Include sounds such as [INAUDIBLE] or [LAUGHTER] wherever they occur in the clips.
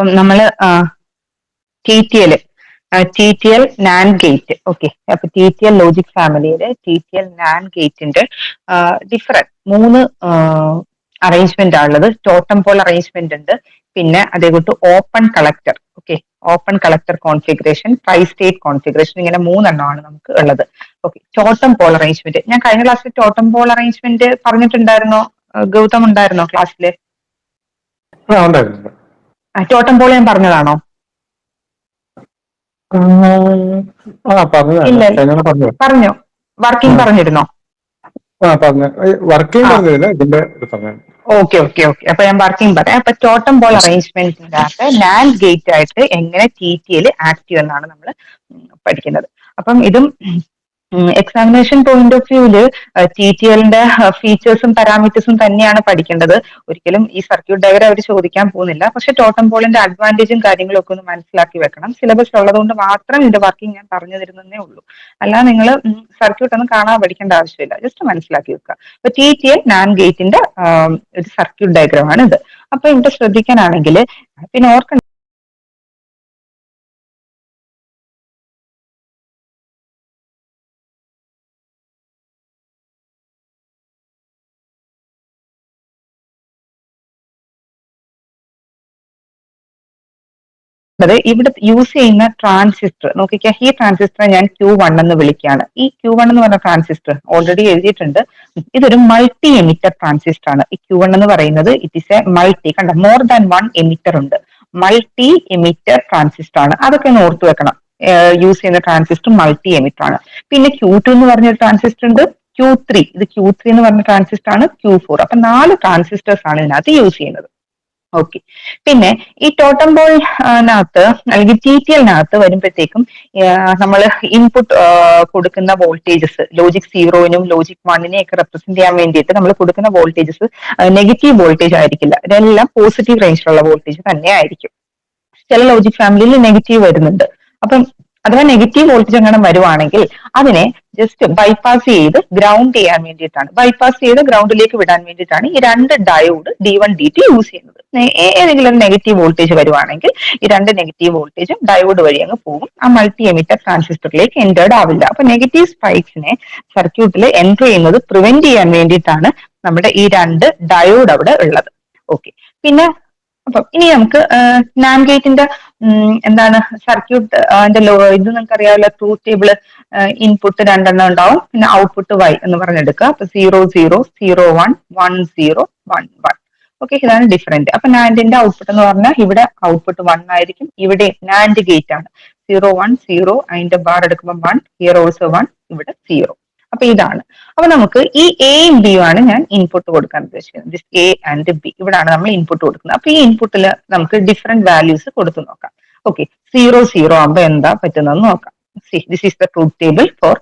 അപ്പം നമ്മൾ T T L T T L NAND gate okay അപ്പൊ ടി ടി എൽ ലോജിക് ഫാമിലിയിലെ T T L NAND ഗേറ്റിന്റെ different മൂന്ന് അറേഞ്ച്മെന്റ് ആണുള്ളത് ടോട്ടം പോൾ അറേഞ്ച്മെന്റ് ഉണ്ട്. പിന്നെ അതേകൂട്ട് open collector okay open collector configuration five state configuration ഇങ്ങനെ മൂന്നെണ്ണമാണ് നമുക്ക് ഉള്ളത്. ഓക്കെ ടോട്ടം പോൾ അറേഞ്ച്മെന്റ് ഞാൻ കഴിഞ്ഞ ക്ലാസ്സിൽ ടോട്ടം പോൾ അറേഞ്ച്മെന്റ് പറഞ്ഞിട്ടുണ്ടായിരുന്നോ? ഗൗതം ഉണ്ടായിരുന്നോ. ക്ലാസ്സിൽ ടോട്ടം പോളി ഞാൻ പറഞ്ഞതാണോ? പറഞ്ഞു. വർക്കിംഗ് പറഞ്ഞിരുന്നോ? Okay okay okay. അപ്പൊ ഞാൻ വർക്കിംഗ് പറയാം. അപ്പൊ ടോട്ടം ബോൾ അറേഞ്ച്മെന്റിനകത്ത് ലാൻഡ് ഗേറ്റ് ആയിട്ട് എങ്ങനെ ടി ടി എൽ ആക്ട് ചെയ്യുമെന്നാണ് നമ്മൾ പഠിക്കുന്നത്. അപ്പം ഇതും എക്സാമിനേഷൻ പോയിന്റ് ഓഫ് വ്യൂവിൽ ടി ടി എല്ലിന്റെ ഫീച്ചേഴ്സും പാരാമീറ്റേഴ്സും തന്നെയാണ് പഠിക്കേണ്ടത്. ഒരിക്കലും ഈ സർക്യൂട്ട് ഡയഗ്രം അവർ ചോദിക്കാൻ പോകുന്നില്ല. പക്ഷെ ടോട്ടം പോളിന്റെ അഡ്വാന്റേജും കാര്യങ്ങളും ഒക്കെ ഒന്ന് മനസ്സിലാക്കി വെക്കണം. സിലബസ് ഉള്ളതുകൊണ്ട് മാത്രം ഇതിന്റെ വർക്കിംഗ് ഞാൻ പറഞ്ഞു തരുന്നതേ ഉള്ളൂ. അല്ലാതെ നിങ്ങൾ സർക്യൂട്ട് ഒന്നും കാണാൻ പഠിക്കേണ്ട ആവശ്യമില്ല. ജസ്റ്റ് മനസ്സിലാക്കി വെക്കുക. അപ്പൊ ടി ടി എൽ നാൻ ഗേറ്റിന്റെ ഒരു സർക്യൂട്ട് ഡയഗ്രാം ആണ് ഇത്. അപ്പൊ ഇവിടെ ശ്രദ്ധിക്കാനാണെങ്കിൽ പിന്നെ ഓർക്കണം അത് ഇവിടെ യൂസ് ചെയ്യുന്ന ട്രാൻസിസ്റ്റർ നോക്കിക്കാം ഈ ട്രാൻസിസ്റ്റർ ഞാൻ ക്യൂ വൺ എന്ന് വിളിക്കുകയാണ്. ഈ ക്യൂ വൺ എന്ന് പറഞ്ഞ ട്രാൻസിസ്റ്റർ ഓൾറെഡി എഴുതിയിട്ടുണ്ട്. ഇതൊരു മൾട്ടി എമിറ്റർ ട്രാൻസിസ്റ്റർ ആണ്. ഈ ക്യൂ വൺ എന്ന് പറയുന്നത് ഇറ്റ് ഇസ് എ മൾട്ടി കണ്ട? മോർ ദാൻ വൺ എമിറ്റർ ഉണ്ട്. മൾട്ടി എമിറ്റർ ട്രാൻസിസ്റ്റർ ആണ്. അതൊക്കെ ഒന്ന് ഓർത്തു വെക്കണം. യൂസ് ചെയ്യുന്ന ട്രാൻസിസ്റ്റർ മൾട്ടി എമിറ്റർ ആണ്. പിന്നെ ക്യൂ ടു എന്ന് പറഞ്ഞ ട്രാൻസിസ്റ്റർ ഉണ്ട്. ക്യൂ ത്രീ ഇത് ക്യൂ ത്രീ എന്ന് പറഞ്ഞ ട്രാൻസിസ്റ്റർ ആണ് ക്യൂ ഫോർ അപ്പൊ നാല് ട്രാൻസിസ്റ്റേഴ്സ് ആണ് ഇതിനകത്ത് യൂസ് ചെയ്യുന്നത്. ഓക്കെ പിന്നെ ഈ ടോട്ടം ബോളിനകത്ത് അല്ലെങ്കിൽ ടി ടി എല്ലിനകത്ത് വരുമ്പോഴത്തേക്കും നമ്മൾ ഇൻപുട്ട് കൊടുക്കുന്ന വോൾട്ടേജസ് ലോജിക് സീറോയിനും ലോജിക് വണ്ണിനെയും ഒക്കെ റെപ്രസെന്റ് ചെയ്യാൻ വേണ്ടിയിട്ട് നമ്മൾ കൊടുക്കുന്ന വോൾട്ടേജസ് നെഗറ്റീവ് വോൾട്ടേജ് ആയിരിക്കില്ല. ഇതെല്ലാം പോസിറ്റീവ് റേഞ്ചിലുള്ള വോൾട്ടേജ് തന്നെ ആയിരിക്കും. ചില ലോജിക് ഫാമിലിയിൽ നെഗറ്റീവ് വരുന്നുണ്ട്. അപ്പം അഥവാ നെഗറ്റീവ് വോൾട്ടേജ് അങ്ങനെ വരുവാണെങ്കിൽ അതിനെ ജസ്റ്റ് ബൈപ്പാസ് ചെയ്ത് ഗ്രൗണ്ട് ചെയ്യാൻ വേണ്ടിയിട്ടാണ്. ബൈപ്പാസ് ചെയ്ത് ഗ്രൗണ്ടിലേക്ക് വിടാൻ വേണ്ടിയിട്ടാണ് ഈ രണ്ട് diode D one D two use ചെയ്യുന്നത്. ഏതെങ്കിലും നെഗറ്റീവ് വോൾട്ടേജ് വരുവാണെങ്കിൽ ഈ രണ്ട് നെഗറ്റീവ് വോൾട്ടേജും ഡയോഡ് വഴി അങ്ങ് പോകും. ആ മൾട്ടി എമിറ്റർ ട്രാൻസിസ്റ്ററിലേക്ക് എന്റേർഡ് ആവില്ല. അപ്പൊ നെഗറ്റീവ് സ്പൈക്സിനെ സർക്യൂട്ടിൽ എന്റർ ചെയ്യുന്നത് പ്രിവെന്റ് ചെയ്യാൻ വേണ്ടിയിട്ടാണ് നമ്മുടെ ഈ രണ്ട് ഡയോഡ് അവിടെ ഉള്ളത്. ഓക്കെ പിന്നെ അപ്പം ഇനി നമുക്ക് നാം ഗേറ്റിന്റെ എന്താണ് സർക്യൂട്ട് അതിന്റെ ലോ ഇത് നിങ്ങൾക്ക് അറിയാമല്ലോ ട്രൂ ടേബിൾ ഇൻപുട്ട് രണ്ടെണ്ണം ഉണ്ടാവും. പിന്നെ ഔട്ട്പുട്ട് വൈ എന്ന് പറഞ്ഞെടുക്കുക. അപ്പൊ zero zero zero one one zero one one okay ഇതാണ് ഡിഫറെന്റ് അപ്പൊ നാൻഡിന്റെ ഔട്ട്പുട്ട് എന്ന് പറഞ്ഞാൽ ഇവിടെ ഔട്ട്പുട്ട് വൺ ആയിരിക്കും. ഇവിടെ നാൻഡ് ഗേറ്റ് ആണ്. സീറോ വൺ സീറോ അതിന്റെ ബാർ എടുക്കുമ്പോൾ വൺ ഹിയർ ഓൾസോ വൺ ഇവിടെ സീറോ അപ്പൊ ഇതാണ്. അപ്പൊ നമുക്ക് ഈ എയും ബിയും ആണ് ഞാൻ ഇൻപുട്ട് കൊടുക്കാൻ ഉദ്ദേശിക്കുന്നത്. ദിസ് എ ആൻഡ് ബി ഇവിടാണ് നമ്മൾ ഇൻപുട്ട് കൊടുക്കുന്നത്. അപ്പൊ ഈ ഇൻപുട്ടിൽ നമുക്ക് ഡിഫറെന്റ് വാല്യൂസ് കൊടുത്തു നോക്കാം. ഓക്കെ സീറോ സീറോ ആകുമ്പോൾ എന്താ പറ്റുന്നതെന്ന് നോക്കാം. This is the truth table for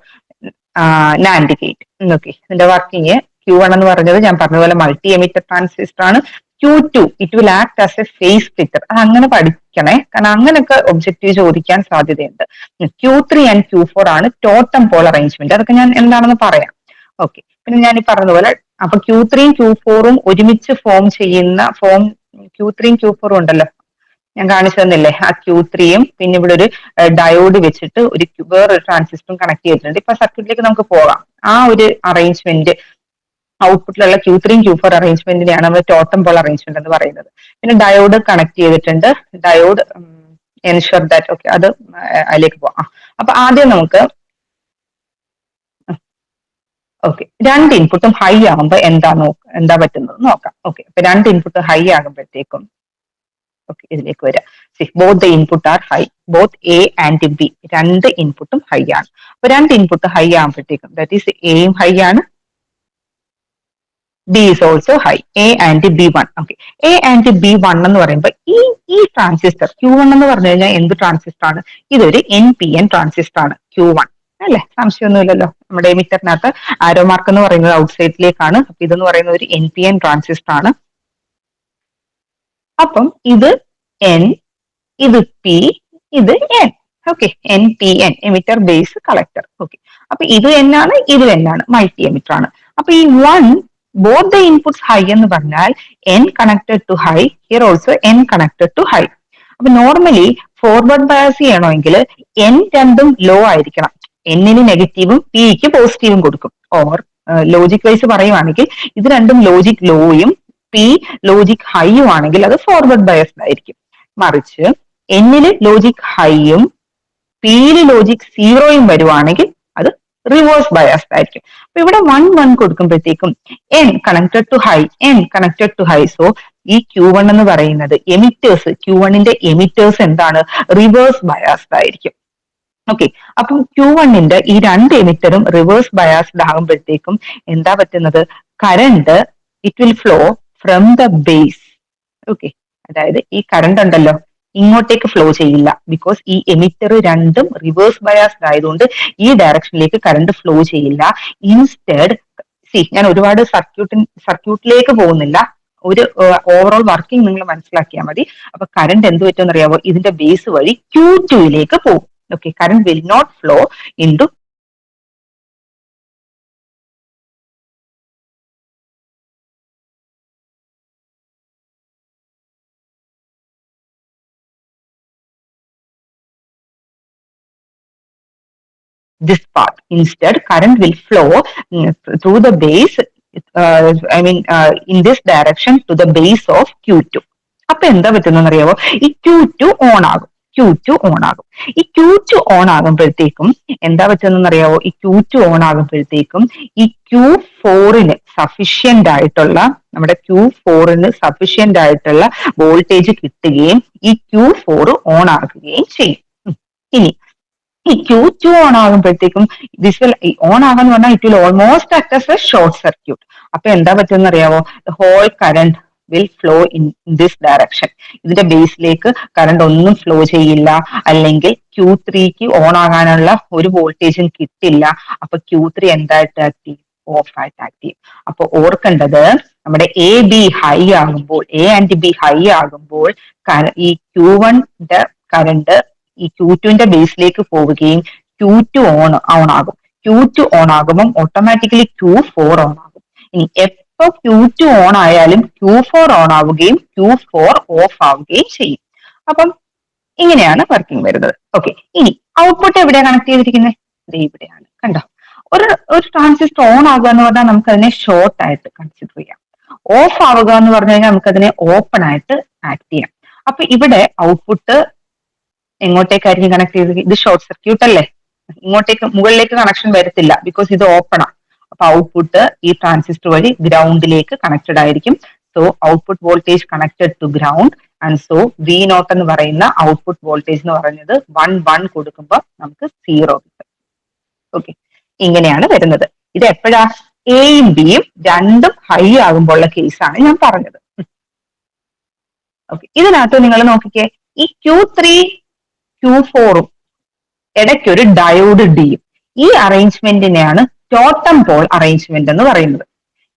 NAND gate okay ഇതിന്റെ വർക്കിംഗ് ക്യൂ വൺ എന്ന് പറഞ്ഞത് ഞാൻ പറഞ്ഞതുപോലെ മൾട്ടി എമിറ്റർ ട്രാൻസിസ്റ്റർ ആണ്. Q two it will act as a phase splitter അത് അങ്ങനെ പഠിക്കണേ. കാരണം അങ്ങനെയൊക്കെ ഒബ്ജക്റ്റീവ് ചോദിക്കാൻ സാധ്യതയുണ്ട്. Q three and Q four ആണ് ടോട്ടം പോൾ അറേഞ്ച്മെന്റ് അതൊക്കെ ഞാൻ എന്താണെന്ന് പറയാം. ഓക്കെ പിന്നെ ഞാൻ ഈ പറഞ്ഞതുപോലെ അപ്പൊ ക്യൂ ത്രീയും ക്യൂ ഫോറും ഒരുമിച്ച് ഫോം ചെയ്യുന്ന ഫോം ക്യൂ ത്രീയും ക്യൂ ഫോറും ഉണ്ടല്ലോ. ഞാൻ കാണിച്ചു തന്നില്ലേ? ആ ക്യൂ ത്രീയും പിന്നെ ഇവിടെ ഒരു ഡയോഡ് വെച്ചിട്ട് ഒരു വേറൊരു ട്രാൻസിസ്റ്ററും കണക്ട് ചെയ്തിട്ടുണ്ട്. ഇപ്പൊ സർക്യൂട്ടിലേക്ക് നമുക്ക് പോകാം. ആ ഒരു അറേഞ്ച്മെന്റ് ഔട്ട്പുട്ടിലുള്ള ക്യൂ ത്രീയും ക്യൂ ഫോർ അറേഞ്ച്മെന്റിനെയാണ് നമ്മൾ ടോട്ടം പോൾ അറേഞ്ച്മെന്റ് എന്ന് പറയുന്നത്. പിന്നെ ഡയോഡ് കണക്ട് ചെയ്തിട്ടുണ്ട്. ഡയോഡ് എൻഷുർ ദാറ്റ് ഓക്കെ അത് അതിലേക്ക് പോവാം. അപ്പൊ ആദ്യം നമുക്ക് ഓക്കെ രണ്ട് ഇൻപുട്ടും ഹൈ ആകുമ്പോൾ എന്താ നോക്ക എന്താ പറ്റുന്നത് നോക്കാം. ഓക്കെ അപ്പൊ രണ്ട് ഇൻപുട്ട് ഹൈ ആകുമ്പോഴത്തേക്കും ഓക്കെ ഇതിലേക്ക് വരാം. Both the input are high both A and B രണ്ട് ഇൻപുട്ടും ഹൈ ആണ്. അപ്പൊ രണ്ട് ഇൻപുട്ട് ഹൈ ആകുമ്പോഴത്തേക്കും ദാറ്റ് ഈസ് എയും ഹൈ ആണ് B is also high A and B one okay A and B one എന്ന് പറയുമ്പോൾ ഈ ഈ ട്രാൻസിസ്റ്റർ ക്യൂ വൺ എന്ന് പറഞ്ഞു കഴിഞ്ഞാൽ എന്ത് ട്രാൻസിസ്റ്റർ ആണ്? ഇതൊരു എൻ പി എൻ ട്രാൻസിസ്റ്റർ ആണ്. ക്യൂ വൺ അല്ലെ? സംശയമൊന്നുമില്ലല്ലോ. നമ്മുടെ എമിറ്ററിനകത്ത് ആരോ മാർക്ക് എന്ന് പറയുന്നത് ഔട്ട് സൈഡിലേക്കാണ് അപ്പൊ ഇതെന്ന് പറയുന്നത് ഒരു എൻ പി എൻ ട്രാൻസിസ്റ്റർ ആണ്. അപ്പം ഇത് എൻ ഇത് പി ഇത് N okay N P N emitter base collector okay അപ്പൊ ഇത് എൻ ആണ് ഇത് എൻ ആണ്. മൾട്ടി എമിറ്റർ ആണ്. അപ്പൊ ഈ one both the inputs high എന്ന് പറഞ്ഞാൽ N connected to high here also N connected to high അപ്പൊ നോർമലി ഫോർവേഡ് ബയസ് ചെയ്യണമെങ്കിൽ എൻ രണ്ടും ലോ ആയിരിക്കണം. എന്നിന് നെഗറ്റീവും പിക്ക് പോസിറ്റീവും കൊടുക്കും. ഓർ ലോജിക് വൈസ് പറയുവാണെങ്കിൽ ഇത് രണ്ടും ലോജിക് ലോയും പി ലോജിക് ഹൈയും ആണെങ്കിൽ അത് ഫോർവേഡ് ബയസ്ഡ് ആയിരിക്കും. മറിച്ച് എന്നിൽ ലോജിക് ഹൈയും പിയിൽ ലോജിക് സീറോയും വരുവാണെങ്കിൽ റിവേഴ്സ് ബയസ്ഡ് ആയിരിക്കും. അപ്പൊ ഇവിടെ one one കൊടുക്കുമ്പോഴത്തേക്കും N connected to high N connected to high so ഈ ക്യൂ വൺ എന്ന് പറയുന്നത് എമിറ്റേഴ്സ് ക്യൂ വണ്ണിന്റെ എമിറ്റേഴ്സ് എന്താണ്? റിവേഴ്സ് ബയാസ്ഡ് ആയിരിക്കും. ഓക്കെ അപ്പം ക്യൂ വണ്ണിന്റെ ഈ രണ്ട് എമിറ്ററും റിവേഴ്സ് ബയാസ്ഡ് ആകുമ്പോഴത്തേക്കും എന്താ പറ്റുന്നത്? Current it will flow from the base okay അതായത് ഈ കറണ്ട് ഉണ്ടല്ലോ. ഇങ്ങോട്ടേക്ക് ഫ്ലോ ചെയ്യില്ല. ബിക്കോസ് ഈ എമിറ്റർ രണ്ടും റിവേഴ്സ് ബയാസ്ഡ് ആയതുകൊണ്ട് ഈ ഡയറക്ഷനിലേക്ക് കറണ്ട് ഫ്ലോ ചെയ്യില്ല. ഇൻസ്റ്റെഡ് സി ഞാൻ ഒരുപാട് സർക്യൂട്ടിൻ സർക്യൂട്ടിലേക്ക് പോകുന്നില്ല. ഒരു ഓവറോൾ വർക്കിംഗ് നിങ്ങൾ മനസ്സിലാക്കിയാൽ മതി. അപ്പൊ കറണ്ട് എന്ത് പറ്റുമെന്ന് അറിയാമോ ഇതിന്റെ ബേസ് വഴി ക്യൂ ടുയിലേക്ക് പോകും. Okay current will not flow into this part. Instead, current will flow mm, through the base, uh, I mean, uh, in this direction to the base of Q2. അപ്പൊ എന്താ പറ്റുന്നറിയാവോ ഈ ക്യൂ ടു ഓൺ ആകും. Q two on ആകും. ഈ Q two on ആകുമ്പോഴത്തേക്കും എന്താ പറ്റുന്നറിയാവോ ഈ ക്യൂ ടു ഓൺ ആകുമ്പോഴത്തേക്കും ഈ ക്യൂ ഫോറിന് സഫിഷ്യന്റ് ആയിട്ടുള്ള നമ്മുടെ ക്യൂ ഫോറിന് സഫിഷ്യന്റ് ആയിട്ടുള്ള വോൾട്ടേജ് കിട്ടുകയും ഈ ക്യൂ ഫോർ ഓൺ ആകുകയും ചെയ്യും. ഇനി ഈ ക്യൂ ടു ഓൺ ആകുമ്പോഴത്തേക്കും ദിസ് വിൽ ഓൺ ആകാന്ന് പറഞ്ഞാൽ it will almost act as a short circuit അപ്പൊ എന്താ പറ്റുമെന്ന് അറിയാവോ? Whole current will flow in this direction ഇതിന്റെ ബേസിലേക്ക് കറണ്ട് ഒന്നും ഫ്ലോ ചെയ്യില്ല. അല്ലെങ്കിൽ ക്യൂ ത്രീക്ക് ഓൺ ആകാനുള്ള ഒരു വോൾട്ടേജും കിട്ടില്ല. അപ്പൊ ക്യൂ ത്രീ എന്തായിട്ട് ആക്ട് ചെയ്യും ഓഫ് ആയിട്ട് ആക്ട് ചെയ്യും അപ്പൊ ഓർക്കേണ്ടത് നമ്മുടെ എ ബി ഹൈ ആകുമ്പോൾ എ ആൻഡ് ബി ഹൈ ആകുമ്പോൾ ഈ ക്യൂ വണ്ണിന്റെ കറണ്ട് ഈ ക്യൂ ടുവിന്റെ ബേസിലേക്ക് പോവുകയും ക്യൂ ടു ഓൺ ഓൺ ആകും. ക്യൂ ടു ഓൺ ആകുമ്പോൾ ഓട്ടോമാറ്റിക്കലി ക്യൂ ഫോർ ഓൺ ആകും. ഇനി എപ്പോ ക്യൂ ടു ഓൺ ആയാലും ക്യൂ ഫോർ ഓൺ ആവുകയും ക്യൂ ഫോർ ഓഫ് ആവുകയും ചെയ്യും. അപ്പം ഇങ്ങനെയാണ് വർക്കിംഗ് വരുന്നത്. ഓക്കെ ഇനി ഔട്ട്പുട്ട് എവിടെ കണക്ട് ചെയ്തിരിക്കുന്നത് ഇവിടെയാണ്. കണ്ടോ? ഒരു ഒരു ട്രാൻസിസ്റ്റർ ഓൺ ആകുക എന്ന് പറഞ്ഞാൽ നമുക്ക് അതിനെ ഷോർട്ട് ആയിട്ട് കൺസിഡർ ചെയ്യാം. ഓഫ് ആവുക എന്ന് പറഞ്ഞു കഴിഞ്ഞാൽ നമുക്ക് അതിനെ ഓപ്പൺ ആയിട്ട് ആക്ട് ചെയ്യാം. അപ്പൊ ഇവിടെ ഔട്ട്പുട്ട് എങ്ങോട്ടേക്കായിരിക്കും കണക്ട് ചെയ്തത് ഇത് ഷോർട്ട് സർക്യൂട്ട് അല്ലേ? ഇങ്ങോട്ടേക്ക് മുകളിലേക്ക് കണക്ഷൻ വരത്തില്ല. ബിക്കോസ് ഇത് ആണ് അപ്പൊ ഔട്ട്പുട്ട് ഈ ട്രാൻസിസ്റ്റർ വഴി ഗ്രൗണ്ടിലേക്ക് കണക്റ്റഡ് ആയിരിക്കും. So output voltage connected to ground and so V nought എന്ന് പറയുന്ന ഔട്ട്പുട്ട് വോൾട്ടേജ് എന്ന് പറയുന്നത് വൺ വൺ കൊടുക്കുമ്പോൾ നമുക്ക് സീറോ കിട്ടും. ഓക്കെ ഇങ്ങനെയാണ് വരുന്നത്. ഇത് എപ്പോഴാ? എയും ബിയും രണ്ടും ഹൈ ആകുമ്പോഴുള്ള കേസാണ് ഞാൻ പറഞ്ഞത്. ഓക്കെ ഇതിനകത്ത് നിങ്ങൾ നോക്കിക്കേ. ഈ ക്യൂ ത്രീ ക്യൂ ഫോറും ഇടയ്ക്ക് ഒരു ഡയോഡ് ഡിയും ഈ അറേഞ്ച്മെന്റിനെയാണ് ടോട്ടം പോൾ അറേഞ്ച്മെന്റ് എന്ന് പറയുന്നത്.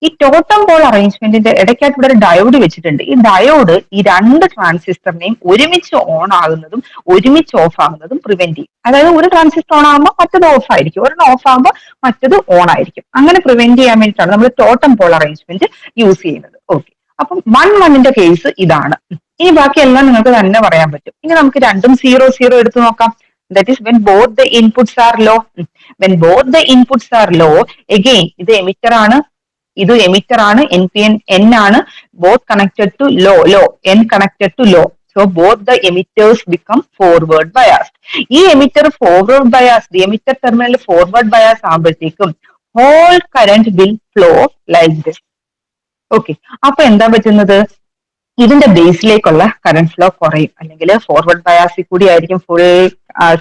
ഈ ടോട്ടം പോൾ അറേഞ്ച്മെന്റിന്റെ ഇടയ്ക്കായിട്ട് ഇവിടെ ഒരു ഡയോഡ് വെച്ചിട്ടുണ്ട്. ഈ ഡയോഡ് ഈ രണ്ട് ട്രാൻസിസ്റ്ററിനെയും ഒരുമിച്ച് ഓൺ ആകുന്നതും ഒരുമിച്ച് ഓഫ് ആകുന്നതും പ്രിവെന്റ് ചെയ്യും. അതായത് ഒരു ട്രാൻസിസ്റ്റർ ഓൺ ആകുമ്പോൾ മറ്റത് ഓഫ് ആയിരിക്കും. ഒരെണ്ണം ഓഫ് ആകുമ്പോൾ മറ്റത് ഓൺ ആയിരിക്കും. അങ്ങനെ പ്രിവെന്റ് ചെയ്യാൻ വേണ്ടിയിട്ടാണ് നമ്മൾ ടോട്ടം പോൾ അറേഞ്ച്മെന്റ് യൂസ് ചെയ്യുന്നത്. ഓക്കെ അപ്പം വൺ വണ്ണിന്റെ കേസ് ഇതാണ്. ഇനി ബാക്കിയെല്ലാം നിങ്ങൾക്ക് തന്നെ പറയാൻ പറ്റും. ഇനി നമുക്ക് രണ്ടും സീറോ സീറോ എടുത്തു നോക്കാം. That is when both the inputs are low when both the inputs are low again ഇത് എമിറ്റർ ആണ്. ഇത് എമിറ്റർ ആണ്. എൻ പി എൻ എൻ ആണ്. Both connected to low low N connected to low so both the emitters become forward biased ഈ emitter forward bias emitter terminal forward bias ആകുമ്പോഴത്തേക്കും whole current will flow like this okay അപ്പൊ എന്താ പറ്റുന്നത്? ഇതിന്റെ ബേസിലേക്കുള്ള current flow കുറയും. അല്ലെങ്കിൽ forward ബയാസിൽ കൂടി ആയിരിക്കും full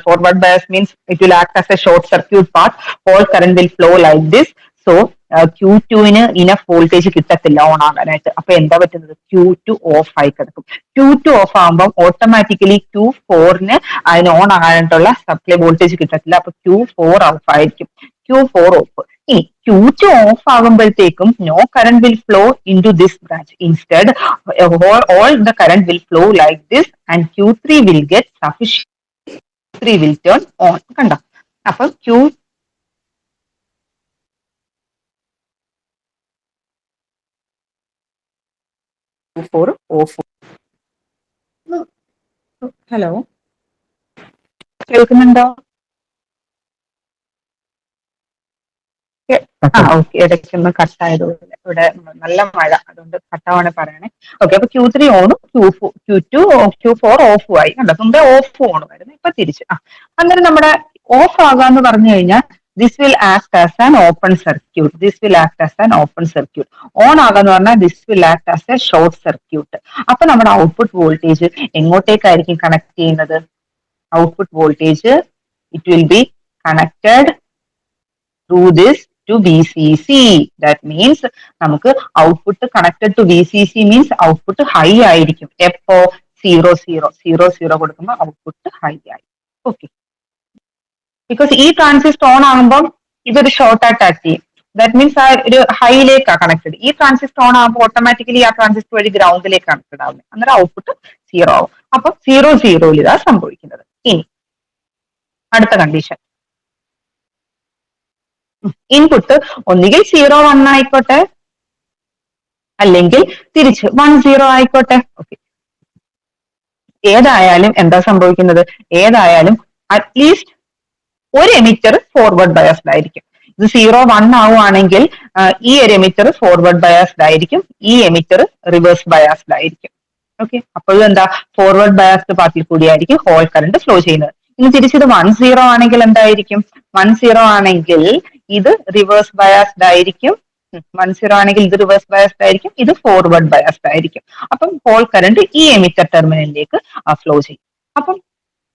forward bias means it will act as a short circuit path whole current will flow like this so Q ടുവിന് ഇനഫ് വോൾട്ടേജ് കിട്ടത്തില്ല ഓൺ ആകാനായിട്ട് അപ്പൊ എന്താ പറ്റുന്നത്? ക്യൂ ടു ഓഫ് ആയി കിടക്കും. ക്യൂ ടു ഓഫ് ആകുമ്പോൾ ഓട്ടോമാറ്റിക്കലി ക്യൂ ഫോറിന് അതിന് ഓൺ ആകാനായിട്ടുള്ള സപ്ലൈ വോൾട്ടേജ് കിട്ടത്തില്ല. അപ്പൊ ക്യൂ ഫോർ ഓഫ് ആയിരിക്കും. ക്യൂ ഫോർ ഓഫ് ഇനി ക്യൂ ടു ഓഫ് ആകുമ്പോഴത്തേക്കും no current will flow into this branch instead all the current will flow like this and Q three will get sufficient three will turn on കണ്ടോ? അപ്പൊ Q four of hello കേൾക്കുന്നുണ്ടോ? ആ [LAUGHS] okay. ഇടയ്ക്കൊന്ന് കട്ടായതുകൊണ്ട് ഇവിടെ നല്ല മഴ. അതുകൊണ്ട് കട്ടാവാണ് പറയണേ. ഓക്കെ അപ്പൊ Q three ഓണും Q four Q two Q four ഓഫും ആയി. കണ്ടോ? മുമ്പേ ഓഫ് ഓണുമായിരുന്നു ഇപ്പൊ തിരിച്ച്. ആ അന്നേരം നമ്മുടെ ഓഫ് ആകാന്ന് പറഞ്ഞു കഴിഞ്ഞാൽ this will act as an open circuit this will act as an open circuit on ആകാന്ന് പറഞ്ഞാൽ this will act as a short circuit അപ്പൊ നമ്മുടെ ഔട്ട്പുട്ട് വോൾട്ടേജ് എങ്ങോട്ടേക്കായിരിക്കും കണക്ട് ചെയ്യുന്നത്? Output voltage it will be connected through this to V C C that means നമുക്ക് output connected to V C C means output high ആയിരിക്കും. എപ്പോ? Zero zero zero zero കൊടുക്കുമ്പോൾ output high ആയി. Okay because ഈ transistor on ആകുമ്പോൾ ഇതൊരു short attack ചെയ്യും. That means ആ ഒരു ഹൈയിലേക്കാണ് കണക്റ്റഡ് ഈ ട്രാൻസിസ്റ്റർ ഓൺ ആകുമ്പോൾ ഓട്ടോമാറ്റിക്കലി ആ ട്രാൻസിസ്റ്റർ വഴി ഗ്രൗണ്ടിലേക്ക് കണക്റ്റഡ് ആവുന്നത് അന്നേരം ഔട്ട്പുട്ട് സീറോ ആവും. അപ്പൊ സീറോ സീറോയിൽ ഇതാ സംഭവിക്കുന്നത്. ഇനി അടുത്ത കണ്ടീഷൻ ഇൻപുട്ട് ഒന്നുകിൽ സീറോ വൺ ആയിക്കോട്ടെ അല്ലെങ്കിൽ തിരിച്ച് വൺ സീറോ ആയിക്കോട്ടെ. ഓക്കെ ഏതായാലും എന്താ സംഭവിക്കുന്നത്? ഏതായാലും അറ്റ്ലീസ്റ്റ് ഒരു എമിറ്റർ ഫോർവേഡ് ബയസ്ഡ് ആയിരിക്കും. ഇത് സീറോ വൺ ആവുകയാണെങ്കിൽ ഈ ഒരു എമിറ്റർ ഫോർവേഡ് ബയാസ്ഡ് ആയിരിക്കും ഈ എമിറ്റർ റിവേഴ്സ് ബയാസ്ഡ് ആയിരിക്കും. ഓക്കെ അപ്പോഴും എന്താ? ഫോർവേഡ് ബയാസ്ഡ് പാർട്ടിൽ കൂടിയായിരിക്കും ഹോൾ കറണ്ട് ഫ്ലോ ചെയ്യുന്നത്. ഇനി തിരിച്ചത് വൺ സീറോ ആണെങ്കിൽ എന്തായിരിക്കും? വൺ സീറോ ആണെങ്കിൽ ഇത് റിവേഴ്സ് ബയാസ്ഡ് ആയിരിക്കും. വൺ സീറോ ആണെങ്കിൽ ഇത് റിവേഴ്സ് ബയാസ്ഡ് ആയിരിക്കും ഇത് ഫോർവേഡ് ബയാസ്ഡ് ആയിരിക്കും. അപ്പം ഹോൾ കറണ്ട് ഈ എമിറ്റർ ടെർമിനലിലേക്ക് ഫ്ലോ ചെയ്യും. അപ്പം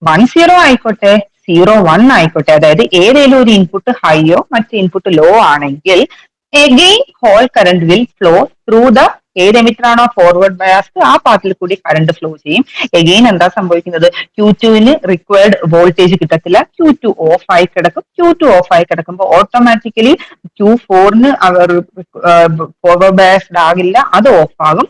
വൺ സീറോ ആയിക്കോട്ടെ സീറോ വൺ ആയിക്കോട്ടെ അതായത് ഏതെങ്കിലും ഒരു ഇൻപുട്ട് ഹൈയോ മറ്റേ ഇൻപുട്ട് ലോ ആണെങ്കിൽ again whole current will flow through the ഏത് എമിറ്റർ ആണോ ഫോർവേഡ് ബയാസ്ഡ് ആ പാർട്ടിൽ കൂടി കറണ്ട് ഫ്ലോ ചെയ്യും. എഗെയിൻ എന്താ സംഭവിക്കുന്നത്? ക്യൂ ടുവിന് റിക്വയർഡ് വോൾട്ടേജ് കിട്ടത്തില്ല. ക്യൂ ടു ഓഫ് ആയി കിടക്കും. ക്യൂ ടു ഓഫ് ആയി കിടക്കുമ്പോൾ ഓട്ടോമാറ്റിക്കലി ക്യൂ ഫോറിന് ഫോർവേഡ് ബയാസ്ഡ് ആകില്ല അത് ഓഫ് ആകും.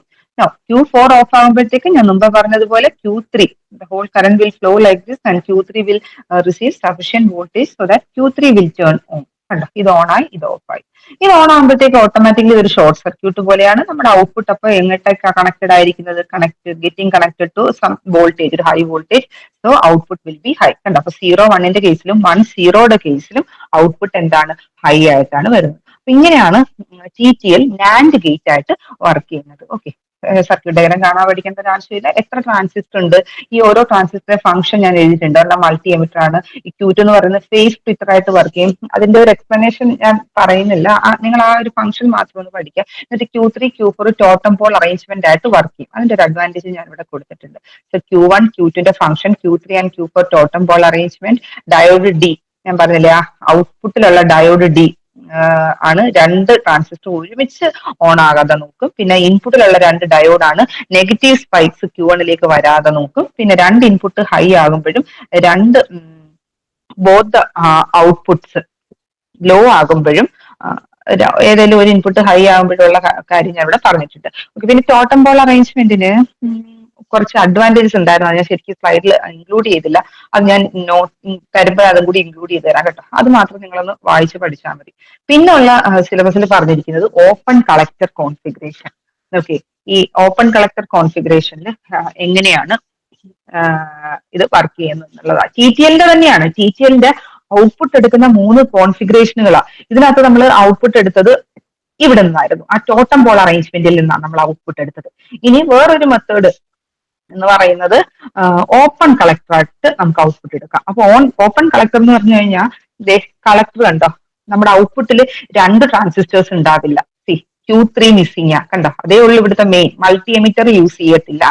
ക്യൂ ഫോർ ഓഫ് ആകുമ്പോഴത്തേക്ക് ഞാൻ മുമ്പ് പറഞ്ഞതുപോലെ Q three the whole current will flow like this and Q3 will uh, receive sufficient voltage so that Q3 will turn on. കണ്ടോ? ഇത് ഓൺ ആയി ഇത് ഓഫ് ആയി. ഇത് ഓൺ ആകുമ്പോഴത്തേക്ക് ഓട്ടോമാറ്റിക്കലി ഒരു ഷോർട്ട് സർക്യൂട്ട് പോലെയാണ്. നമ്മുടെ ഔട്ട്പുട്ട് അപ്പൊ എങ്ങോട്ടൊക്കെ കണക്റ്റഡ് ആയിരിക്കുന്നത്? Connect getting connected to some voltage ഒരു high voltage so output will be high കണ്ടോ? അപ്പൊ സീറോ വണ്ണിന്റെ കേസിലും വൺ സീറോയുടെ കേസിലും ഔട്ട്പുട്ട് എന്താണ്? ഹൈ ആയിട്ടാണ് വരുന്നത്. അപ്പൊ ഇങ്ങനെയാണ് T T L NAND gate ആയിട്ട് വർക്ക് ചെയ്യുന്നത്. ഓക്കെ സർക്യൂട്ട് ഡയഗ്രം കാണാൻ പഠിക്കേണ്ട ഒരു ആവശ്യമില്ല എത്ര ട്രാൻസിസ്റ്റർ ഉണ്ട്? ഈ ഓരോ ട്രാൻസിസ്റ്ററെ ഫംഗ്ഷൻ ഞാൻ എഴുതിയിട്ടുണ്ട്. അല്ല മൾട്ടി എമിറ്റർ ആണ്. ഈ ക്യൂറ്റ് എന്ന് പറയുന്നത് ഫേസ് ട്വിറ്റർ ആയിട്ട് വർക്ക് ചെയ്യും. അതിന്റെ ഒരു എക്സ്പ്ലനേഷൻ ഞാൻ പറയുന്നില്ല. നിങ്ങൾ ആ ഒരു ഫംഗ്ഷൻ മാത്രം ഒന്ന് പഠിക്കുക. എന്നിട്ട് Q three Q four totem pole arrangement ആയിട്ട് വർക്ക് ചെയ്യും. അതിന്റെ ഒരു അഡ്വാന്റേജ് ഞാൻ ഇവിടെ കൊടുത്തിട്ടുണ്ട്. So Q one Q ടുന്റെ function Q three and Q four totem pole arrangement diode D ഞാൻ പറഞ്ഞില്ലേ ആ ഔട്ട്പുട്ടിലുള്ള ഡയോഡ് ഡി ആണ് രണ്ട് ട്രാൻസിസ്റ്റർ ഒരുമിച്ച് ഓൺ ആകാതെ നോക്കും. പിന്നെ ഇൻപുട്ടിലുള്ള രണ്ട് ഡയോഡാണ് നെഗറ്റീവ് സ്പൈക്സ് ക്യൂ വണ്ണിലേക്ക് വരാതെ നോക്കും. പിന്നെ രണ്ട് ഇൻപുട്ട് ഹൈ ആകുമ്പോഴും രണ്ട് ബോത്ത് ഔട്ട്പുട്ട്സ് ലോ ആകുമ്പോഴും ഏതെങ്കിലും ഒരു ഇൻപുട്ട് ഹൈ ആകുമ്പോഴുള്ള കാര്യം ഞാൻ ഇവിടെ പറഞ്ഞിട്ടുണ്ട്. പിന്നെ ടോട്ടം ബോൾ അറേഞ്ച്മെന്റിന് കുറച്ച് അഡ്വാന്റേജസ് ഉണ്ടായിരുന്നു. അത് ഞാൻ ശരിക്കും സ്ലൈഡിൽ ഇൻക്ലൂഡ് ചെയ്തില്ല. അത് ഞാൻ നോട്ട് തരുമ്പോൾ അതും കൂടി ഇൻക്ലൂഡ് ചെയ്ത് തരാം കേട്ടോ. അത് മാത്രം നിങ്ങളൊന്ന് വായിച്ച് പഠിച്ചാൽ മതി. പിന്നുള്ള സിലബസിൽ പറഞ്ഞിരിക്കുന്നത് ഓപ്പൺ കളക്ടർ കോൺഫിഗറേഷൻ ഓക്കെ ഈ ഓപ്പൺ കളക്ടർ കോൺഫിഗറേഷനിൽ എങ്ങനെയാണ് ഇത് വർക്ക് ചെയ്യുന്നത് എന്നുള്ളതാണ് ടി ടി എല്ലിന്റെ തന്നെയാണ്. ടി ടി എല്ലിന്റെ ഔട്ട്പുട്ട് എടുക്കുന്ന മൂന്ന് കോൺഫിഗറേഷനുകളാണ് ഇതിനകത്ത് നമ്മൾ ഔട്ട്പുട്ട് എടുത്തത് ഇവിടെ നിന്നായിരുന്നു ആ ടോട്ടം പോൾ അറേഞ്ച്മെന്റിൽ നിന്നാണ് നമ്മൾ ഔട്ട്പുട്ട് എടുത്തത്. ഇനി വേറൊരു മെത്തേഡ് എന്ന് പറയുന്നത് ഓപ്പൺ കളക്ടർ ആയിട്ട് നമുക്ക് ഔട്ട്പുട്ട് എടുക്കാം. അപ്പൊ ഓൺ ഓപ്പൺ കളക്ടർ എന്ന് പറഞ്ഞു കഴിഞ്ഞാൽ കളക്ടർ കണ്ടോ? നമ്മുടെ ഔട്ട്പുട്ടിൽ രണ്ട് ട്രാൻസിസ്റ്റേഴ്സ് ഉണ്ടാവില്ല. സി ക്യൂ ത്രീ മിസ്സിംഗ് ആ. കണ്ടോ? അതേ ഉള്ളൂ ഇവിടുത്തെ മെയിൻ മൾട്ടി എമിറ്റർ യൂസ് ചെയ്യത്തില്ല.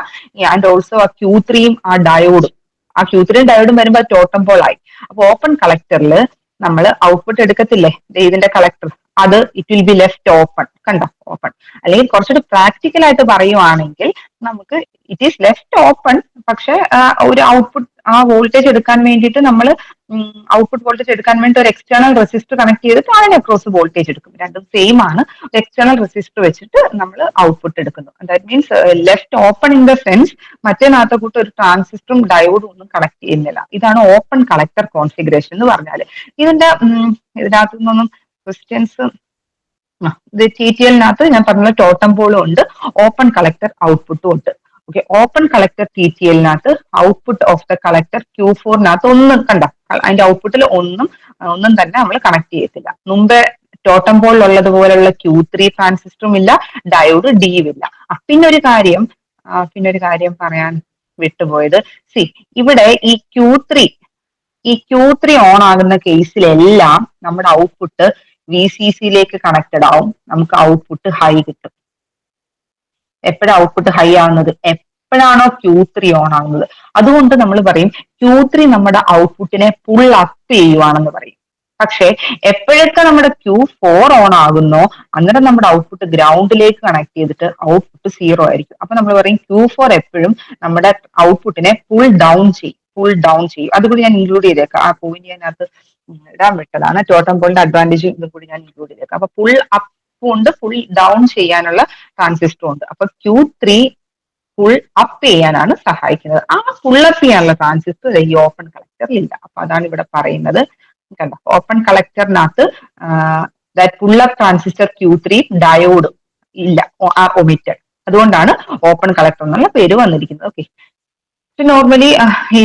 ആൻഡ് ഓൾസോ ആ ക്യൂ ത്രീയും ആ ഡയോഡും ആ ക്യൂ ത്രീയും ഡയോഡും വരുമ്പോൾ ടോട്ടം പോൾ ആയി. അപ്പൊ ഓപ്പൺ കളക്ടറിൽ നമ്മൾ ഔട്ട്പുട്ട് എടുക്കത്തില്ലേ? ഇതിന്റെ കളക്ടർ അത് it will be left open കണ്ടോ? ഓപ്പൺ അല്ലെങ്കിൽ കുറച്ചുകൂടി പ്രാക്ടിക്കൽ ആയിട്ട് പറയുവാണെങ്കിൽ നമുക്ക് ഇറ്റ് ഈസ് ലെഫ്റ്റ് ഓപ്പൺ പക്ഷെ ഒരു ഔട്ട്പുട്ട് ആ വോൾട്ടേജ് എടുക്കാൻ വേണ്ടിയിട്ട് നമ്മൾ ഔട്ട്പുട്ട് വോൾട്ടേജ് എടുക്കാൻ വേണ്ടി ഒരു എക്സ്റ്റേണൽ റെസിസ്റ്റർ കണക്ട് ചെയ്തിട്ട് അതിന് അക്രോസ് വോൾട്ടേജ് എടുക്കും. രണ്ടും സെയിം ആണ്. എക്സ്റ്റേണൽ റെസിസ്റ്റർ വെച്ചിട്ട് നമ്മൾ ഔട്ട്പുട്ട് എടുക്കുന്നു. That means left open in the sense മറ്റേ മറ്റേനകത്തെ കൂട്ട് ഒരു ട്രാൻസിസ്റ്ററും ഡയോഡും ഒന്നും കണക്ട് ചെയ്യുന്നില്ല. ഇതാണ് ഓപ്പൺ കളക്ടർ കോൺഫിഗറേഷൻ എന്ന് പറഞ്ഞാൽ ഇതിന്റെ ഇതിനകത്തു നിന്നൊന്നും ക്വസ്റ്റ്യൻസ് ഇത് ടി ടി എല്ലിനകത്ത് ഞാൻ പറഞ്ഞ ടോട്ടം പോളും ഉണ്ട്. ഓപ്പൺ കളക്ടർ ഔട്ട്പുട്ടും ഉണ്ട്. Okay open collector T T എല്ലിനകത്ത് output of the collector Q ഫോറിനകത്ത് ഒന്നും കണ്ട അതിന്റെ ഔട്ട്പുട്ടിൽ ഒന്നും ഒന്നും തന്നെ നമ്മൾ കണക്ട് ചെയ്യത്തില്ല. മുമ്പേ ടോട്ടം പോളിൽ ഉള്ളതുപോലുള്ള ക്യൂ ത്രീ ട്രാൻസിസ്റ്ററും ഇല്ല ഡയോഡ് ഡിയും ഇല്ല. പിന്നെ ഒരു കാര്യം പിന്നെ ഒരു കാര്യം പറയാൻ വിട്ടുപോയത്. സി ഇവിടെ ഈ ക്യൂ ത്രീ ഈ ക്യൂ ത്രീ ഓൺ ആകുന്ന കേസിലെല്ലാം നമ്മുടെ ഔട്ട്പുട്ട് വി സി സിയിലേക്ക് കണക്റ്റഡ് ആവും. നമുക്ക് ഔട്ട്പുട്ട് ഹൈ കിട്ടും. എപ്പോഴാണ് ഔട്ട്പുട്ട് ഹൈ ആവുന്നത്? എപ്പോഴാണോ ക്യൂ ത്രീ ഓൺ ആവുന്നത്? അതുകൊണ്ട് നമ്മൾ പറയും ക്യൂ ത്രീ നമ്മുടെ ഔട്ട്പുട്ടിനെ ഫുൾ അപ്പ് ചെയ്യുവാണെന്ന് പറയും. പക്ഷേ എപ്പോഴൊക്കെ നമ്മുടെ ക്യൂ ഫോർ ഓൺ ആകുന്നോ അന്നേരം നമ്മുടെ ഔട്ട്പുട്ട് ഗ്രൗണ്ടിലേക്ക് കണക്ട് ചെയ്തിട്ട് ഔട്ട്പുട്ട് സീറോ ആയിരിക്കും. അപ്പൊ നമ്മൾ പറയും ക്യൂ ഫോർ എപ്പോഴും നമ്മുടെ ഔട്ട്പുട്ടിനെ ഫുൾ ഡൗൺ ചെയ്യും. ഫുൾ ഡൗൺ ചെയ്യും. അതുകൂടി ഞാൻ ഇൻക്ലൂഡ് ചെയ്തേക്കാം. ആ പോയിന്റ് അത് ഇടാൻ വിട്ടതാണ്. ടോട്ടം പോളിന്റെ അഡ്വാന്റേജ് ഇതും കൂടി ഞാൻ ഇൻക്ലൂഡ് ചെയ്തേക്കാം. അപ്പൊ ഫുൾ അപ്പ് ഉണ്ട് ഫുൾ ഡൗൺ ചെയ്യാനുള്ള ട്രാൻസിസ്റ്ററും ഉണ്ട്. അപ്പൊ ക്യൂ ത്രീ ഫുൾ അപ്പ് ചെയ്യാനാണ് സഹായിക്കുന്നത്. ആ ഫുൾ അപ്പ് ചെയ്യാനുള്ള ട്രാൻസിസ്റ്റർ ഈ ഓപ്പൺ കളക്ടറിൽ ഇല്ല. അപ്പൊ അതാണ് ഇവിടെ പറയുന്നത്. കണ്ട? Open കളക്ടറിനകത്ത് that pull up transistor Q three diode ഇല്ല. ആ ഒമിറ്റഡ് അതുകൊണ്ടാണ് ഓപ്പൺ കളക്ടർ എന്നുള്ള പേര് വന്നിരിക്കുന്നത്. ഓക്കെ നോർമലി ഈ